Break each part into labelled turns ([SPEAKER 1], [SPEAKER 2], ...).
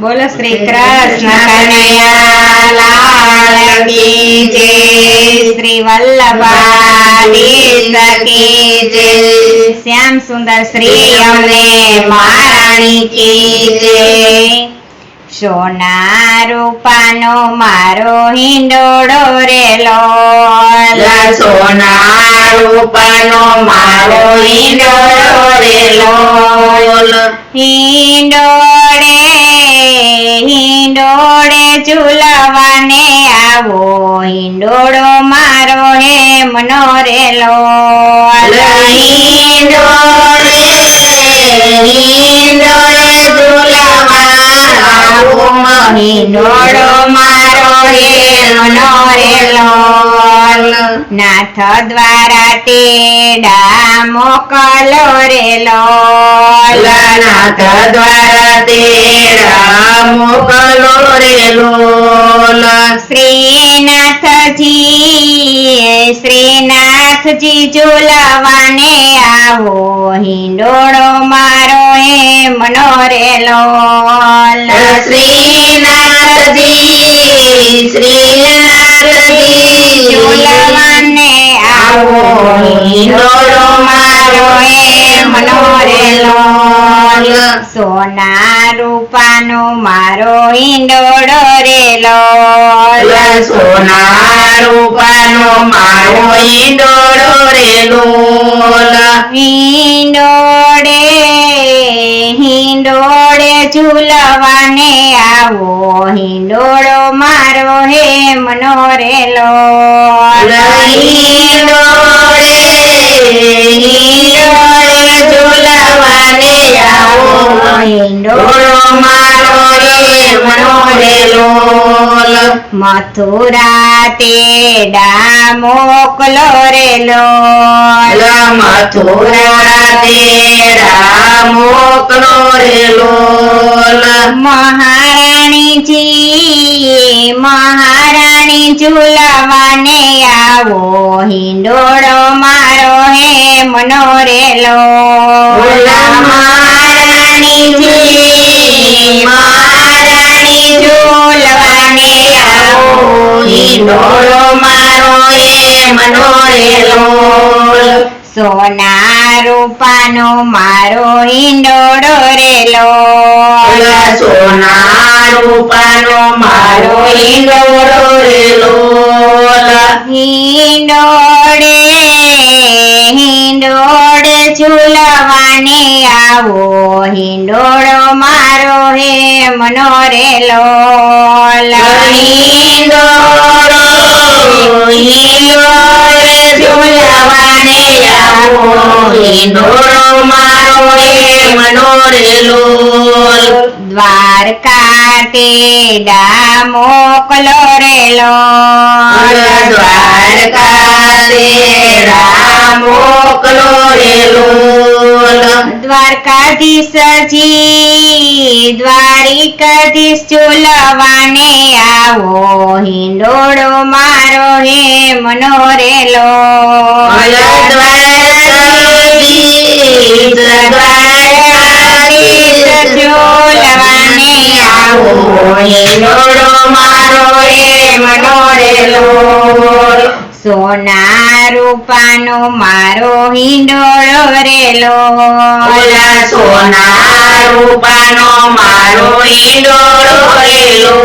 [SPEAKER 1] બોલો શ્રી કૃષ્ણ કનૈયા લાલ કી જય શ્રી વલ્લભાધીશ કી જય શ્યામ સુંદર શ્રી અમને મારાણી કી જય સોના રૂપાનો મારો હિંડોળો રેલો.
[SPEAKER 2] લા સોના રૂપાનો મારો હિંડોળો રેલો.
[SPEAKER 1] હિંડોળે હિંડોળે ઝૂલવાને આવો. હિંડોળો મારો હે મનોરેલો
[SPEAKER 2] હિંડોળે હિંડોળે ઝૂલવા હિંડોળો મારો હે મનો રેલો.
[SPEAKER 1] નાથ દ્વારા તેડા મોકલો રેલો
[SPEAKER 2] નાથ દ્વારા તેડા મોકલો રેલો
[SPEAKER 1] શ્રીનાથજી શ્રીનાથજી ઝૂલવાને આવો. હિંડોળો મારો હે મનો રેલો
[SPEAKER 2] શ્રીનાથજી શ્રીનાથજી
[SPEAKER 1] ઝૂલવાને આવો હિંડોળો મારો હે મનો રેલો સોના રૂપાનો મારો હિંડોળો રેલો.
[SPEAKER 2] સોના રૂપાનો મારો ઈંડોળો રેલો.
[SPEAKER 1] હિંડોળે હિંડોળે ઝૂલવાને આવો હિંડોળો મારો હે
[SPEAKER 2] મનોરેલો. ઝૂલવાને આવો હિંડોળો મારો રે મનો રેલો
[SPEAKER 1] મથુરા તેડા મોકલો રેલો
[SPEAKER 2] મથુરા તેડા મોકલો રેલો
[SPEAKER 1] મહારાણીજી મહારાણી ઝુલાવાને આવો. હિંડોળો મારો હે મનો રેલો
[SPEAKER 2] મહારાણીજી મહારાણી ઝૂલવાને હિંડોળો મારો એ મનોરેલો.
[SPEAKER 1] સોના રૂપાનો મારો હિંડોળો રેલો.
[SPEAKER 2] સોના રૂપાનો મારો હિંડોળો રેલો.
[SPEAKER 1] હિંડોળે હિંડોળ ઝૂલવાને આવો. હિંડોળો મારો હે મનો રેલો
[SPEAKER 2] હિંડોળો હિંડોળે ઝૂલવાને આવો હિંડોળો મારો એ મનોરેલો
[SPEAKER 1] દ્વારકા તેડા મોકલો રેલો.
[SPEAKER 2] દ્વારકા તેડા મોકલો રેલો.
[SPEAKER 1] દ્વારકાધીશજી દ્વારિકાધીશ ચોલવાને આવો. હિંડોળો મારો હે મનો રેલો.
[SPEAKER 2] દ્વારકાધીશ દ્વારકાધીશ ઝૂલવાને આવો હિંડોળો મારો એ મનોરેલો
[SPEAKER 1] સોના રૂપાનો મારો હિંડોળો રેલો
[SPEAKER 2] સોના રૂપાનો મારો હિંડોળો રેલો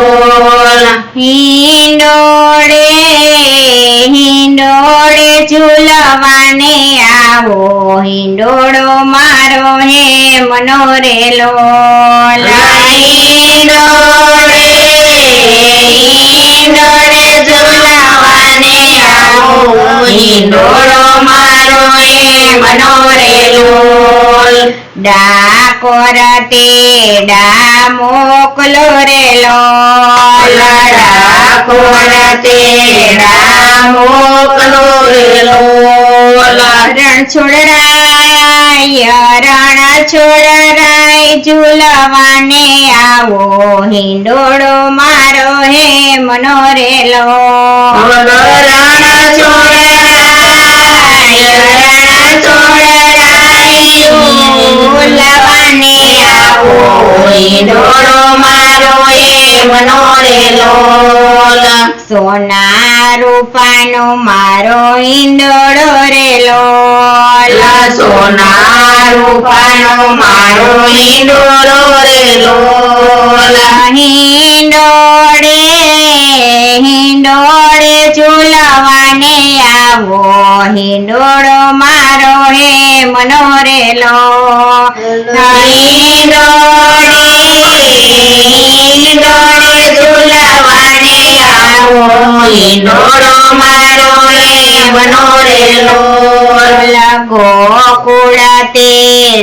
[SPEAKER 1] હિંડોળે હિંડોળે ઝૂલવાને આવો. હિંડોળો મારો હે મનો રેલો
[SPEAKER 2] ઈંડોળે મનોરેલો
[SPEAKER 1] ડાકોર તેડા મોકલો રેલો
[SPEAKER 2] કોરતે ડા મોકલો રેલો
[SPEAKER 1] રણ છોડરાય રણ છોડરાય ઝૂલવાને આવો. હિંડોળો મારો હે મનો રેલો
[SPEAKER 2] રાણા છોડરાય રાણા
[SPEAKER 1] આવો
[SPEAKER 2] ઈંડોળો મારો રે લોલ
[SPEAKER 1] સોના રૂપાનો મારો ઈંડોળો રે લોલ
[SPEAKER 2] સોના રૂપાનો મારો ઈંડોળો રે લોલ
[SPEAKER 1] હિંડોળે હિંડોળે ચૂલવાને આવો, હિંડોળો મારો હે મનોરેલો
[SPEAKER 2] ઈંડોળે ચૂલવાને આવો, હિંડોળો મારો હે મનોરેલો લગો
[SPEAKER 1] કુળતે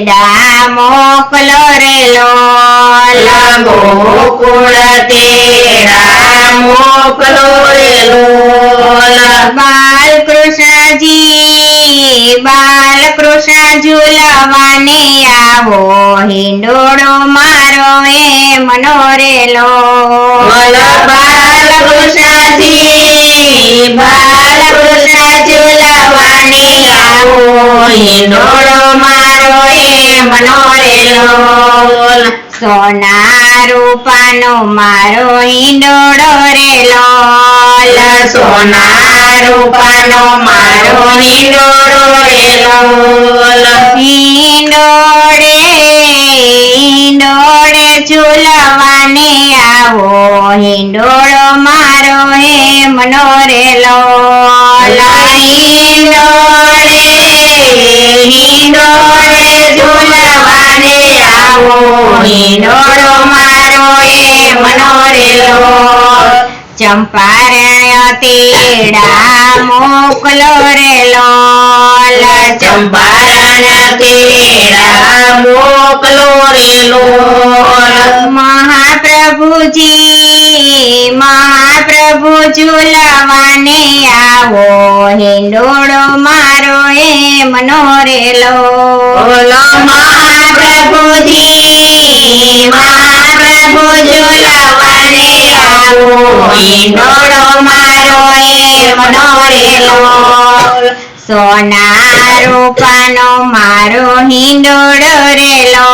[SPEAKER 1] દામો મોકલો રે લોલ
[SPEAKER 2] ગોકુળ તેડા મોકલો રે લોલ
[SPEAKER 1] બાલ કૃષ્ણજી બાલ કૃષ્ણ ઝૂલવાને આવો હિંડોળો મારો એ મનોરેલો
[SPEAKER 2] બોલ બાલકૃષ્ણજી બાલકૃષ્ણ ઝૂલવાને આવો હિંડોળો મારો એમનો રે લોલ
[SPEAKER 1] સોના રૂપાનો મારો હિંડોળો રે લોલ.
[SPEAKER 2] સોના રૂપાનો મારો હિંડોળો રે લોલ.
[SPEAKER 1] હિંડોળે હિંડોળે ઝૂલવાને આવો. હિંડોળો મારો હે મનોરેલો
[SPEAKER 2] હિંડોળે હિંડોળે ઝૂલવાને આવો હિંડોળો મારો એમનો રે લોલ
[SPEAKER 1] ચંપારણ્ય તેડા મોકલો રે લોલ
[SPEAKER 2] ચંપારણ તેડા મોકલો રે લોલ
[SPEAKER 1] મહાપ્રભુજી મહાપ્રભુ ઝૂલવાને આવો હિંડોળો મારો એ મનોરેલો
[SPEAKER 2] બોલો મારા મહાપ્રભુ ઝૂલવાને આવો. હિંડોળો મારો એ મનોરેલો.
[SPEAKER 1] સોના રૂપાનો મારો હિંડોળો રેલો.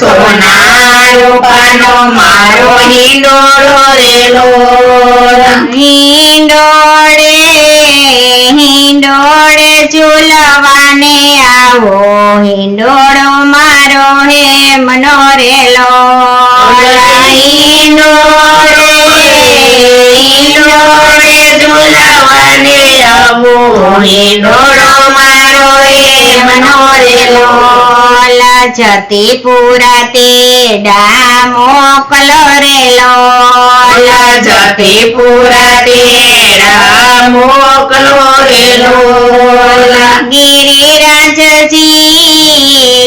[SPEAKER 2] સોના રૂપાનો મારો હિંડોળો રેલો.
[SPEAKER 1] હિંડોળે હિંડોળે ઝૂલવાને આવો હિંડોળો મારો હે મનોરેલો
[SPEAKER 2] હિંડોળે હિંડોળે ઝૂલવાને આવો હિંડોળો મારો એમનો રે લોલ
[SPEAKER 1] જતી પુરા તેડા મોકલો રે લોલ.
[SPEAKER 2] જતી પુરા તેરા મોકલો રે લોલ.
[SPEAKER 1] ગિરિરાજજી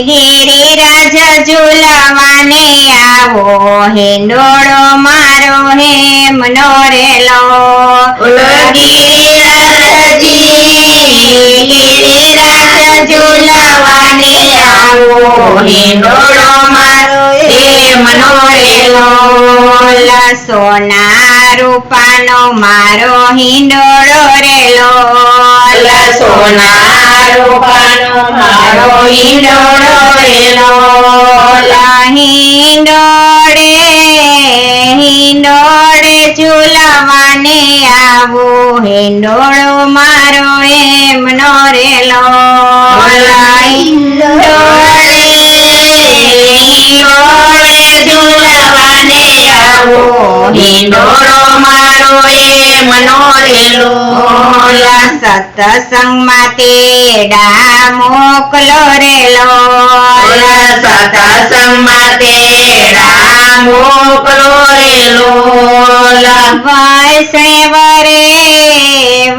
[SPEAKER 1] ગિરિરાજ ઝૂલવાને આવો. હિંડોળો મારો હે મનોરેલો
[SPEAKER 2] ગિરિરાજજી ગિરિરાજ ઝૂલવાને આવો હિંડોળો મારો એ મનોરેલો
[SPEAKER 1] સોના રૂપાનો મારો હિંડોળો રે લોલ
[SPEAKER 2] સોના રૂપાનો મારો હિંડોળો રે લોલ
[SPEAKER 1] હિંડોળે હિંડોળે ઝૂલવાને આવો હિંડોળો
[SPEAKER 2] હિંડોળો મારો એ મનોરેલો
[SPEAKER 1] સત્સંગમાં તેડા મોકલો રેલો લોલ
[SPEAKER 2] સતસંગમાં તેડા મોકલો રેલો લોલ
[SPEAKER 1] વૈષ્ણવ રે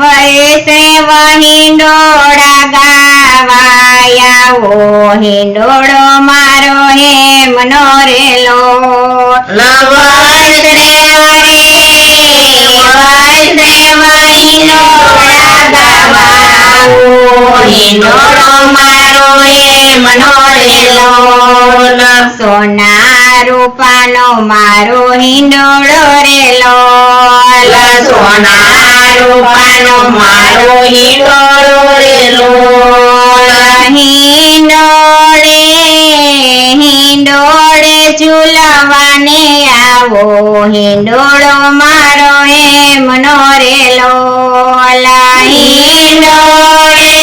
[SPEAKER 1] વૈષ્ણવ હિંડોળા ગાવાયાવો હિંડોળો મારો હે મનોરેલો
[SPEAKER 2] હિંડોળો
[SPEAKER 1] સોના રૂપાનો મારો હિંડોળો રે લોલ
[SPEAKER 2] સોના રૂપાનો મારો હિંડોળો રે લોલ
[SPEAKER 1] હિંડોળે હિંડોળે. હિંડોળે ઝૂલવાને આવો. હિંડોળો મારો એમ નો રેલો અલા હિંડોળે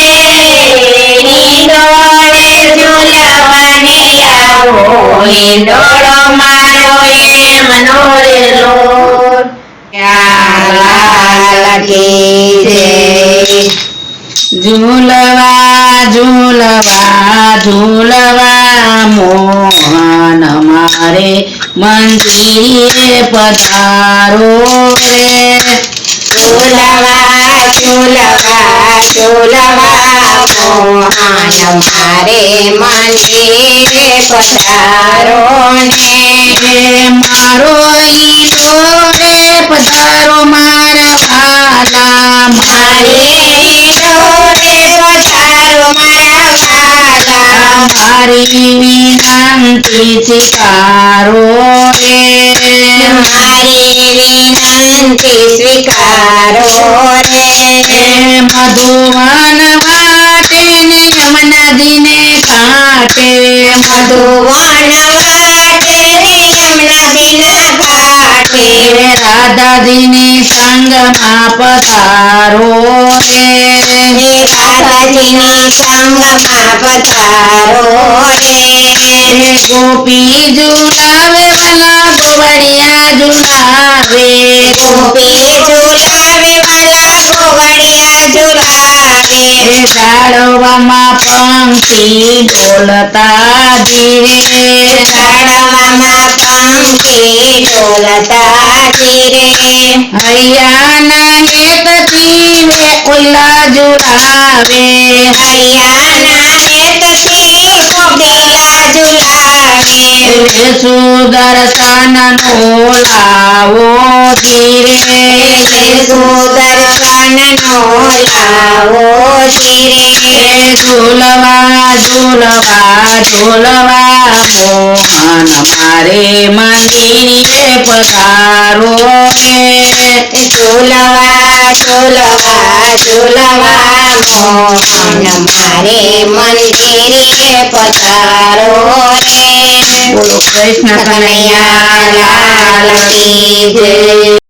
[SPEAKER 1] હિંડોળે ઝૂલવાને આવો.
[SPEAKER 3] હિંડોળો મારો એમ નો રેલો લાલ કી જય.
[SPEAKER 2] ઝૂલવા ઝૂલવા ઝૂલવા મોહન મારે મંદિરે પધારો રે
[SPEAKER 1] ઝૂલવા ઝૂલવા ઝૂલવા મોહન મારે મંદિરે પધારો ને
[SPEAKER 2] મારો ઈડો રે પધારો મારા વાલા મારી
[SPEAKER 1] મારે પધારો મારા વાલા
[SPEAKER 2] મારી વિનંતી સ્વીકારો રે
[SPEAKER 1] મારી વિનંતી સ્વીકારો રે
[SPEAKER 2] એ મધુવન વાટે ને યમુનાજીને કાંઠે
[SPEAKER 1] મધુવન
[SPEAKER 2] એ રાધાજીની સંગમાં પધારો રે
[SPEAKER 1] હે રાધાજીની સંગમાં પધારો રે
[SPEAKER 2] એ ગોપી ઝુલાવે વાલા ગોવડિયા ઝુલાવે
[SPEAKER 1] ગોપી ઝુલાવે વાલા ગોવડિયા ઝુલાવે
[SPEAKER 2] એ ઝાડવામાં પંખી ડોલતા ધીરે
[SPEAKER 1] ઝાડવામાં પંખી मेरे हैया
[SPEAKER 2] नाने पतीले कुला जुड़ावे।
[SPEAKER 1] हैया नाने पतीले कुला
[SPEAKER 2] जुड़ावे। सुदर्शन नोलावो धीरे सुदर्शन
[SPEAKER 1] नोलावो धीरे झूलवा झूलवा
[SPEAKER 2] झूलवा हो। ઝૂલવા ઝૂલવા મોહન મારે મંદિરે પધારો રે
[SPEAKER 1] ઝૂલવા ઝૂલવા ઝૂલવા મોહન મારે મંદિરે પધારો રે
[SPEAKER 2] બોલો કૃષ્ણ કનૈયા
[SPEAKER 1] કનૈયા લાલ કી જય